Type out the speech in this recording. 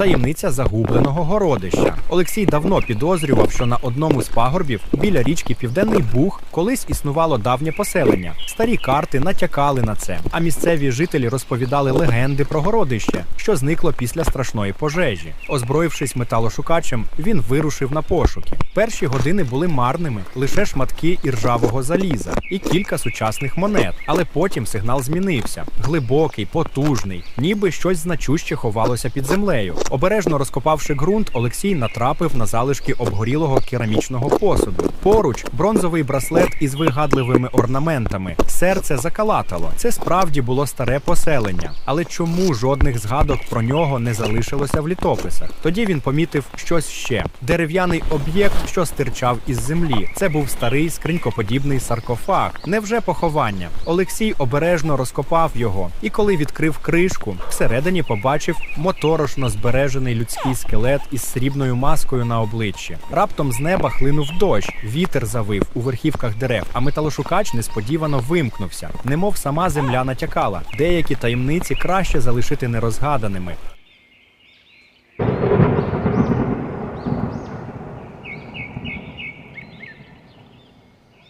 таємниця загубленого городища. Олексій давно підозрював, що на одному з пагорбів біля річки Південний Буг колись існувало давнє поселення. Старі карти натякали на це. А місцеві жителі розповідали легенди про городище, що зникло після страшної пожежі. Озброївшись металошукачем, він вирушив на пошуки. Перші години були марними, лише шматки іржавого заліза і кілька сучасних монет. Але потім сигнал змінився. Глибокий, потужний, ніби щось значуще ховалося під землею. Обережно розкопавши ґрунт, Олексій натрапив на залишки обгорілого керамічного посуду. Поруч бронзовий браслет із вигадливими орнаментами. Серце закалатало. Це справді було старе поселення. Але чому жодних згадок про нього не залишилося в літописах? Тоді він помітив щось ще: дерев'яний об'єкт, що стирчав із землі. Це був старий скринькоподібний саркофаг. Невже поховання? Олексій обережно розкопав його, і коли відкрив кришку, всередині побачив моторошно збережений людський скелет із срібною маскою на обличчі. Раптом з неба хлинув дощ, вітер завив у верхівках дерев, а металошукач несподівано вимкнувся, немов сама земля натякала. Деякі таємниці краще залишити нерозгаданими.